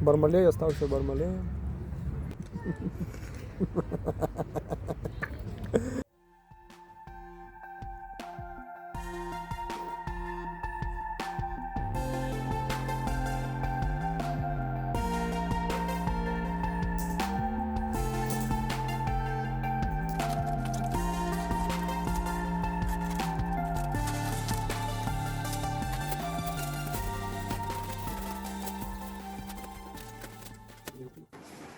Бармалей остався Бармалеєм.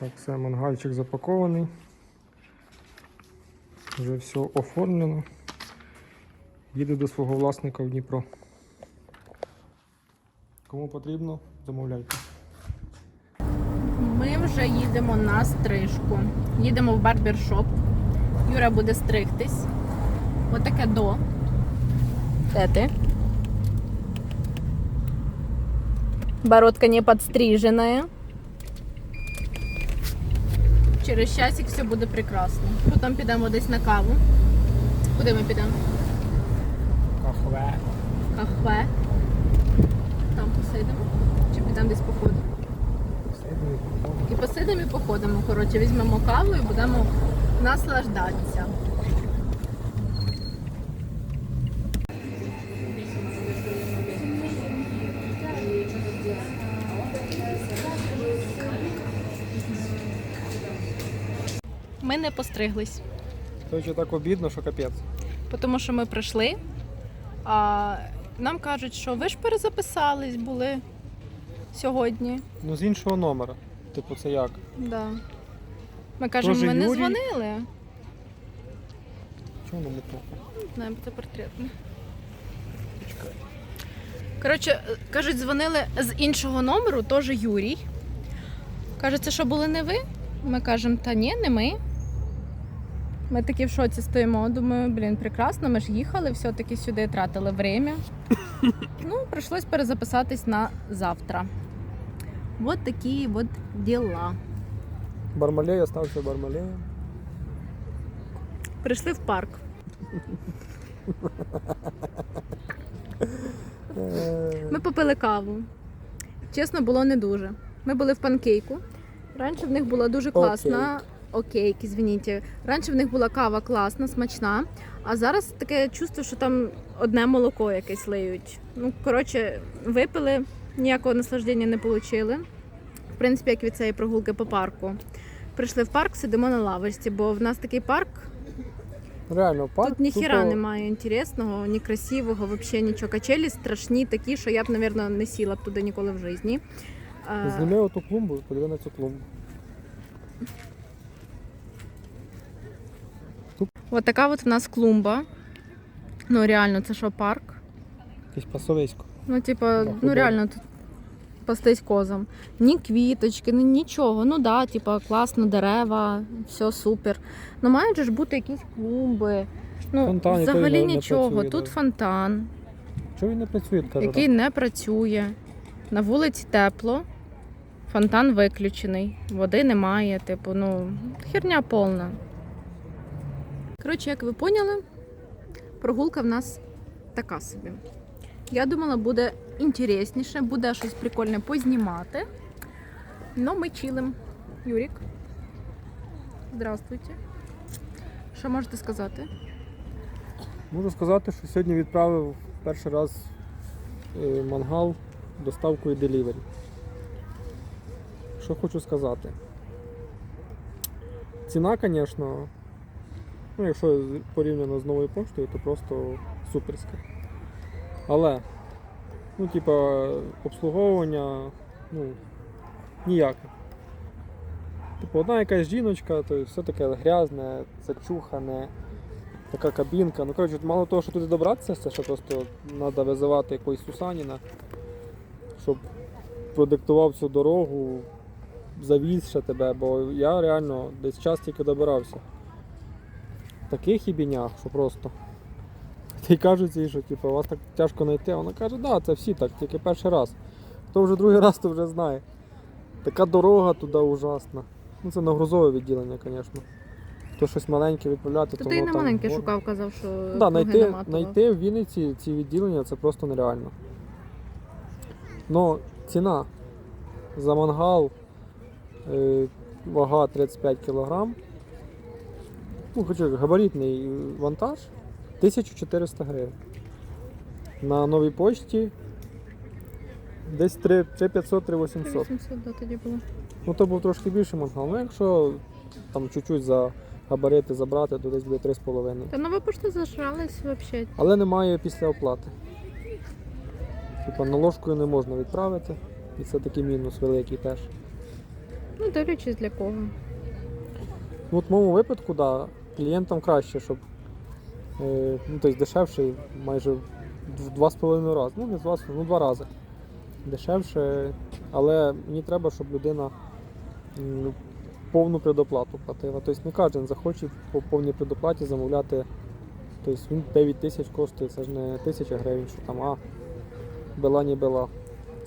Так, все, мангальчик запакований. Вже все оформлено. Їде до свого власника в Дніпро. Кому потрібно, замовляйте. Ми вже їдемо на стрижку. Їдемо в барбершоп. Юра буде стригтись. Отаке до. Де? Бородка не подстриженная. Через часик все буде прекрасно. Потім підемо десь на каву. Куди ми підемо? Кахве. Кахве. Там посидимо. Чи підемо десь походимо? І посидимо і походимо. Коротше, візьмемо каву і будемо наслаждатися. Не постриглись, Короче, так обідно, що капець. тому що ми прийшли, а нам кажуть, що ви ж перезаписались були сьогодні. Ну з іншого номера. Типу, це як? Да. Ми кажемо, Тоже ми не Юрій? дзвонили. Воно не трохи? Не знаю, бо це портретне. Коротше, кажуть, дзвонили з іншого номеру, теж Юрій. Каже, це що були не ви? Ми кажемо, та ні, не ми. Ми такі в шоці стоїмо. Думаю, блін, прекрасно, ми ж їхали, все-таки сюди тратили время. Ну, прийшлось перезаписатись на завтра. Вот такі от діла. Бармалей остався Бармалеєм. Прийшли в парк. Е, Ми попили каву. Чесно, було не дуже. Ми були в панкейку. Раніше в них була дуже класна. Окейк, извините. Раніше в них була кава класна, смачна. А зараз таке чувство, що там одне молоко якесь лиють. Ну, коротше, випили, ніякого наслаждення не отримали. В принципі, як від цієї прогулки по парку. Прийшли в парк, сидимо на лавочці, бо в нас такий парк, Реально, парк. Тут ніхіра тупо- немає інтересного, ні красивого, взагалі нічого. Качелі страшні такі, що я б, мабуть, не сіла б туди ніколи в житті. Зніми оту клумбу, подиви на цю клумбу. От така от в нас клумба. Ну, реально, це що, парк? Якесь пасовисько. Ну, типа, ну реально тут пастись козам. Ні квіточки, ні нічого. Ну да, типа, класно, дерева, все супер. Ну, мають же ж бути якісь клумби. Ну, Фонтан, який взагалі не- не нічого. працює, Тут да. фонтан. Чого він не працює, каже? який не працює. На вулиці тепло, фонтан виключений, води немає, типу, ну, херня повна. Коротше, як ви поняли, прогулка в нас така собі. Я думала, буде інтересніше, буде щось прикольне познімати. Но ми чилим. Юрік. Здравствуйте. Що можете сказати? Можу сказати, що сьогодні відправив перший раз е, мангал доставкою делівері. Що хочу сказати. Ціна, звісно, ну, якщо порівняно з новою поштою, то просто суперська. Але, ну, типа, обслуговування, ну, ніяке. Типу, одна якась жіночка, то все таке грязне, зачухане така кабінка. Ну, коротше, мало того, що туди добратися, це ще просто треба визивати якогось Сусаніна, щоб продиктував цю дорогу, завіз ще тебе, бо я реально десь час тільки добирався. Таких ібінях, що просто. Ти кажуть їй, що типу, вас так тяжко знайти. Вона каже, да, це всі так, тільки перший раз. Хто вже другий раз, то вже знає. Така дорога туди ужасна. Ну це на грузове відділення, звісно. То щось маленьке відправляти, то ти і на маленьке горно. шукав, казав, що Да, знайти, знайти в Вінниці ці відділення це просто нереально. Ну, ціна. за мангал е, вага 35 кг. Ну, хочу габаритний вантаж 1400 гривень. На новій почті десь 3 3500 3800. 800, да, тоді було. Ну то був трошки більший мангал. Ну якщо там чуть-чуть за габарити забрати, то десь буде 3,5. Та нова пошта зажралась взагалі. Але немає після оплати. Типа наложкою не можна відправити. І це такий мінус великий теж. Ну, дивлячись для кого. Ну, от в моєму випадку, да, клієнтам краще, щоб е, ну, тобто дешевше майже в два з половиною рази. Ну, не з два, з- ну, два рази. Дешевше, але мені треба, щоб людина повну предоплату платила. Тобто не кожен захоче по повній предоплаті замовляти. Тобто він 9 тисяч коштує, це ж не тисяча гривень, що там, а бела не бела.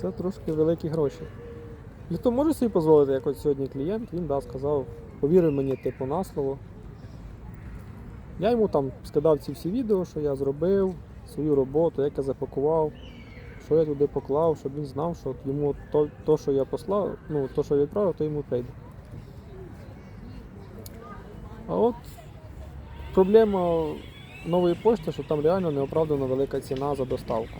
Це трошки великі гроші. Хто може собі дозволити, як от сьогодні клієнт, він да, сказав, повірив мені типу на слово. Я йому там скидав ці всі відео, що я зробив, свою роботу, як я запакував, що я туди поклав, щоб він знав, що от йому то, то що я послав, ну, то, що я відправив, то йому прийде. А от проблема нової пошти, що там реально неоправдано велика ціна за доставку.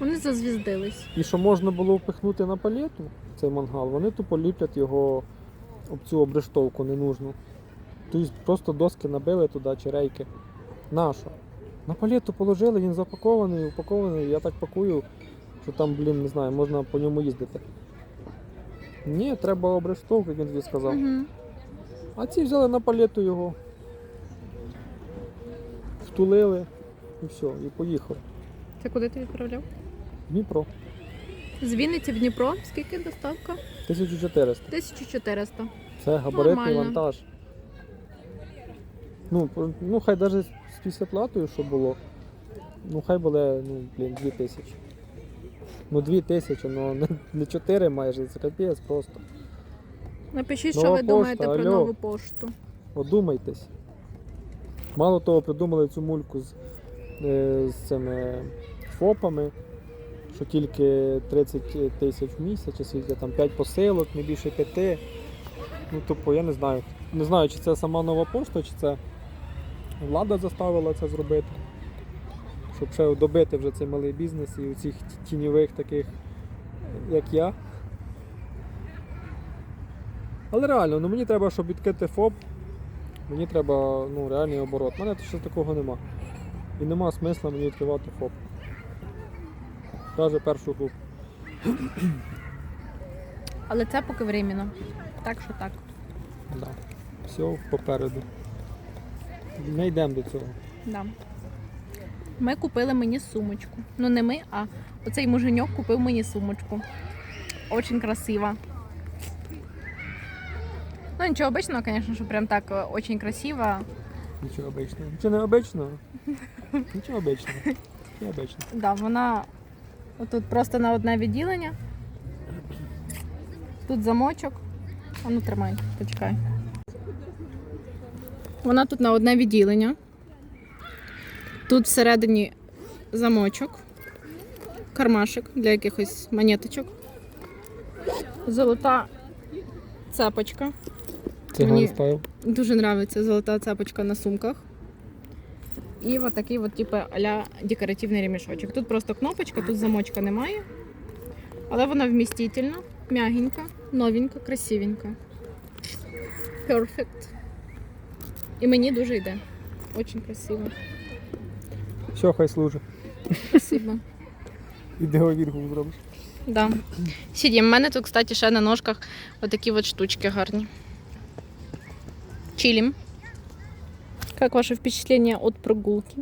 Вони зазвіздились. І що можна було впихнути на палету, цей мангал, вони тупо ліплять його об цю обрештовку ненужну. Тобто просто доски набили туди чи рейки. Нащо? На палету положили, він запакований, упакований, я так пакую, що там, блін, не знаю, можна по ньому їздити. Ні, треба обрештовку, як він тобі сказав. Угу. А ці взяли на палету його. Втулили і все, і поїхали. Це куди ти відправляв? Дніпро. З Вінниці в Дніпро. Скільки доставка? 1400. 1400. Це габаритний Нормально. вантаж. Ну, ну хай навіть з післяплатою, що було. Ну хай буде, ну, блін, 2 тисячі. Ну 2 тисячі, ну не, не 4 майже, це капець просто. Напишіть, що Нова ви думаєте пошта, про алло. нову пошту. Одумайтесь. Мало того, придумали цю мульку з, е, з цими ФОПами, що тільки 30 тисяч в місяць, скільки там 5 посилок, не більше 5. Ну, тобто, я не знаю. Не знаю, чи це сама нова пошта, чи це влада заставила це зробити. Щоб ще добити вже цей малий бізнес і цих тіньових таких, як я. Але реально, ну мені треба, щоб відкрити ФОП, мені треба ну, реальний оборот. У мене ще такого нема. І нема смисла мені відкривати ФОП. Навіть першу групу. Але це поки временно. Так що так. Да. Все попереду. Не йдемо до цього. Да. Ми купили мені сумочку. Ну не ми, а оцей муженьок купив мені сумочку. Очень красиво. Ну, нічого обичного, звісно, що прям так е, очень красиво. Нічого обичного. Нічого не обичного. Нічого обичного. Не обично. Да, вона отут просто на одне відділення. Тут замочок. А ну тримай, почекай. Вона тут на одне відділення. Тут всередині замочок, кармашик для якихось монеточок. Золота цепочка. Мені- Дуже подобається золота цепочка на сумках. І от такий от, типу, а-ля декоративний ремішочок. Тут просто кнопочка, тут замочка немає. Але вона вмістительна, м'ягенька, новенька, красивенька. Perfect. І мені дуже йде. Очень красиво. Все, хай служить. Спасибо. Ідео віргу зробиш. Да. Сидім. У мене тут, кстати, ще на ножках отакі от штучки гарні. Чилим. Как ваше впечатление от прогулки?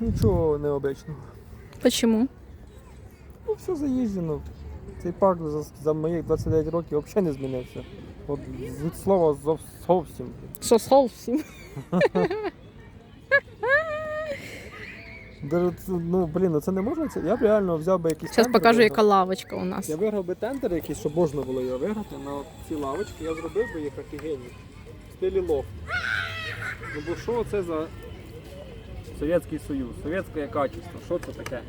Нічого необичного. Почему? Ну, все заїжджено. Цей парк за, за моїх 29 років взагалі не змінився. От від слова зов- зовсім. Що зовсім? Даже, ну, блін, ну це не можна. Це... Я б реально взяв би якийсь. Зараз покажу, яка лавочка у нас. Я виграв би тендер якийсь, щоб можна було його виграти на ці лавочки, я зробив би їх офігенні. В стилі лофт. Ну бо що це за Совєтський Союз, совєтське качество, що це таке?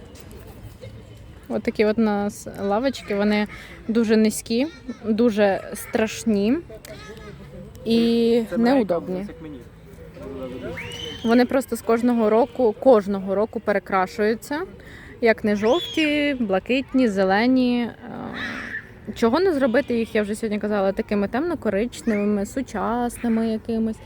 От такі от у нас лавочки, вони дуже низькі, дуже страшні і неудобні. Вони просто з кожного року, кожного року перекрашуються. Як не жовті, блакитні, зелені. Е, Чого не зробити їх, я вже сьогодні казала, такими темно-коричневими, сучасними якимись.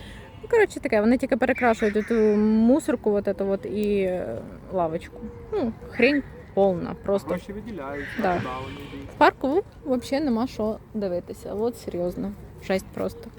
Ну, коротше, таке, вони тільки перекрашують ту мусорку, от эту от, і е, лавочку. Ну, хрінь повна. Просто виділяють, Да. в парку взагалі нема що дивитися. От серйозно. Жесть просто.